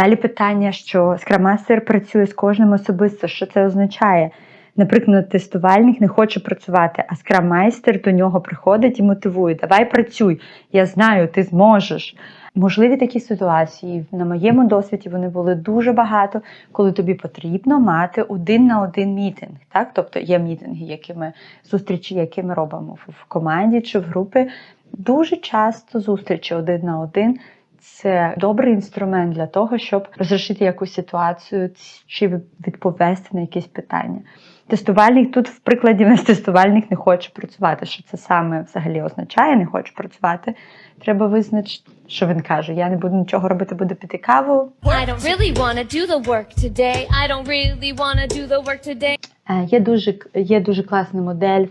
Далі питання, що Master працює з кожним особисто. Що це означає? Наприклад, тестувальник не хоче працювати, а Master до нього приходить і мотивує: Давай працюй, я знаю, ти зможеш. Можливі такі ситуації на моєму досвіді вони були дуже багато, коли тобі потрібно мати один на один мітинг. Так? Тобто є мітинги, які ми зустрічі, які ми робимо в команді чи в групі. Дуже часто зустрічі один на один це добрий інструмент для того, щоб розрішити якусь ситуацію чи відповісти на якісь питання. Тестувальник тут, в прикладі, нас тестувальник не хоче працювати. Що це саме взагалі означає, не хоче працювати. Треба визначити, що він каже: Я не буду нічого робити, буду пити каву. Є дуже, є дуже класна модель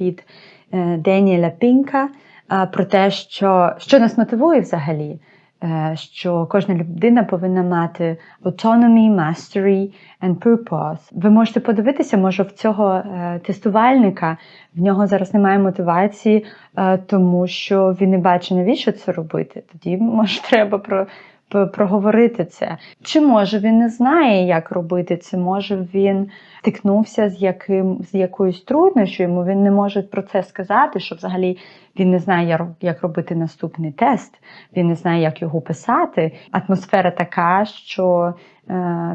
від е, Деніеля Пінка е, про те, що, що нас мотивує взагалі. Е, Що кожна людина повинна мати autonomy, mastery and purpose. Ви можете подивитися, може, в цього е, тестувальника в нього зараз немає мотивації, е, тому що він не бачить, навіщо це робити. Тоді може треба про проговорити це. Чи може він не знає, як робити це? Може він стикнувся з яким з якоюсь труднощою, йому він не може про це сказати, що взагалі він не знає, як- робити наступний тест, він не знає, як його писати. Атмосфера така, що е,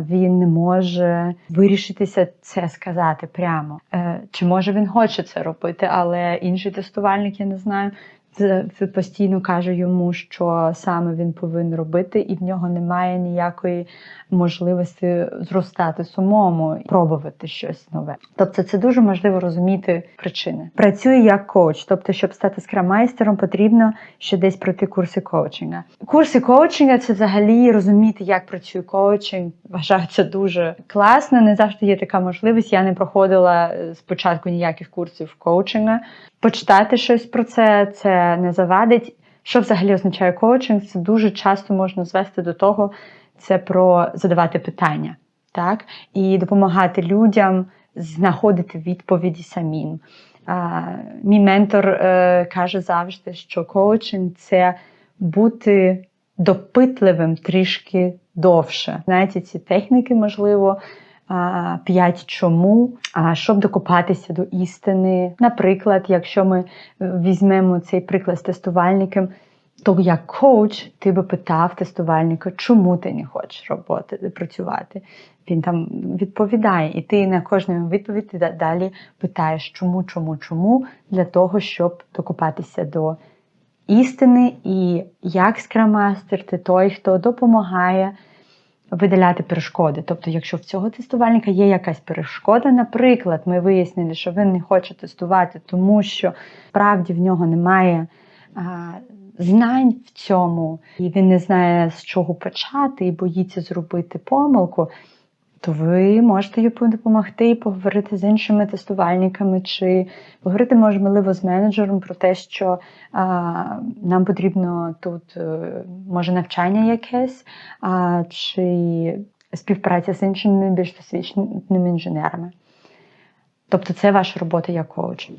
він не може вирішитися це сказати прямо. Е, чи може він хоче це робити, але інший тестувальник, я не знаю. Це постійно каже йому, що саме він повинен робити, і в нього немає ніякої можливості зростати самому і пробувати щось нове. Тобто, це дуже важливо розуміти причини. Працює як коуч, тобто, щоб стати скрамайстером, потрібно ще десь пройти курси коучинга. Курси коучинга це взагалі розуміти, як працює коучинг. Вважаю, це дуже класно. Не завжди є така можливість. Я не проходила е, спочатку ніяких курсів коучинга. Почитати щось про це, це не завадить. Що взагалі означає коучинг? Це дуже часто можна звести до того, це про задавати питання, так? І допомагати людям знаходити відповіді самим. А, мій ментор е, каже завжди, що коучинг це бути допитливим трішки довше. Знаєте, ці техніки, можливо, п'ять чому, а, щоб докопатися до істини. Наприклад, якщо ми е, візьмемо цей приклад з тестувальником, то як коуч ти би питав тестувальника, чому ти не хочеш роботи, працювати. Він там відповідає, і ти на кожну відповідь ти далі питаєш, чому, чому, чому, для того, щоб докопатися до істини, і як скрамастер, ти той, хто допомагає видаляти перешкоди. Тобто, якщо в цього тестувальника є якась перешкода, наприклад, ми вияснили, що він не хоче тестувати, тому що справді в нього немає а, знань в цьому, і він не знає, з чого почати, і боїться зробити помилку. То ви можете йому допомогти і поговорити з іншими тестувальниками, чи поговорити, можливо, з менеджером про те, що а, нам потрібно тут е, може навчання якесь, а, чи співпраця з іншими більш досвідченими інженерами. Тобто це ваша робота як коуч.